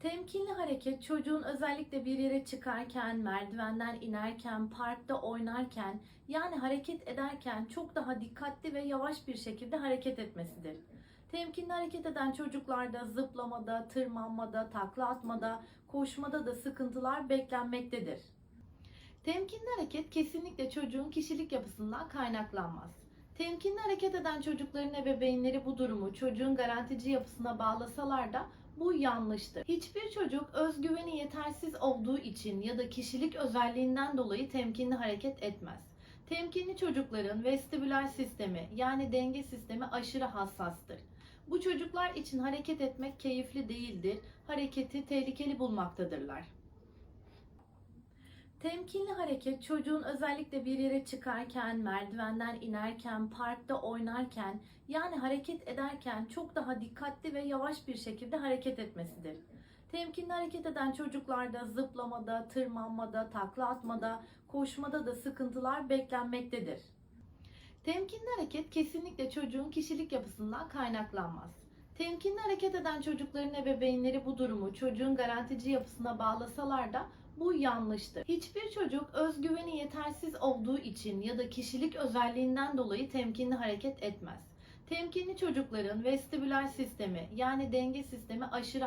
Temkinli hareket çocuğun özellikle bir yere çıkarken, merdivenden inerken, parkta oynarken yani hareket ederken çok daha dikkatli ve yavaş bir şekilde hareket etmesidir. Temkinli hareket eden çocuklarda zıplamada, tırmanmada, takla atmada, koşmada da sıkıntılar beklenmektedir. Temkinli hareket kesinlikle çocuğun kişilik yapısından kaynaklanmaz. Temkinli hareket eden çocukların ebeveynleri bu durumu çocuğun garantici yapısına bağlasalar da bu yanlıştır. Hiçbir çocuk özgüveni yetersiz olduğu için ya da kişilik özelliğinden dolayı temkinli hareket etmez. Temkinli çocukların vestibüler sistemi yani denge sistemi aşırı hassastır. Bu çocuklar için hareket etmek keyifli değildir. Hareketi tehlikeli bulmaktadırlar. Temkinli hareket çocuğun özellikle bir yere çıkarken, merdivenden inerken, parkta oynarken yani hareket ederken çok daha dikkatli ve yavaş bir şekilde hareket etmesidir. Temkinli hareket eden çocuklarda zıplamada, tırmanmada, takla atmada, koşmada da sıkıntılar beklenmektedir. Temkinli hareket kesinlikle çocuğun kişilik yapısından kaynaklanmaz. Temkinli hareket eden çocukların ebeveynleri bu durumu çocuğun garantici yapısına bağlasalar da bu yanlıştır. Hiçbir çocuk özgüveni yetersiz olduğu için ya da kişilik özelliğinden dolayı temkinli hareket etmez. Temkinli çocukların vestibüler sistemi yani denge sistemi aşırı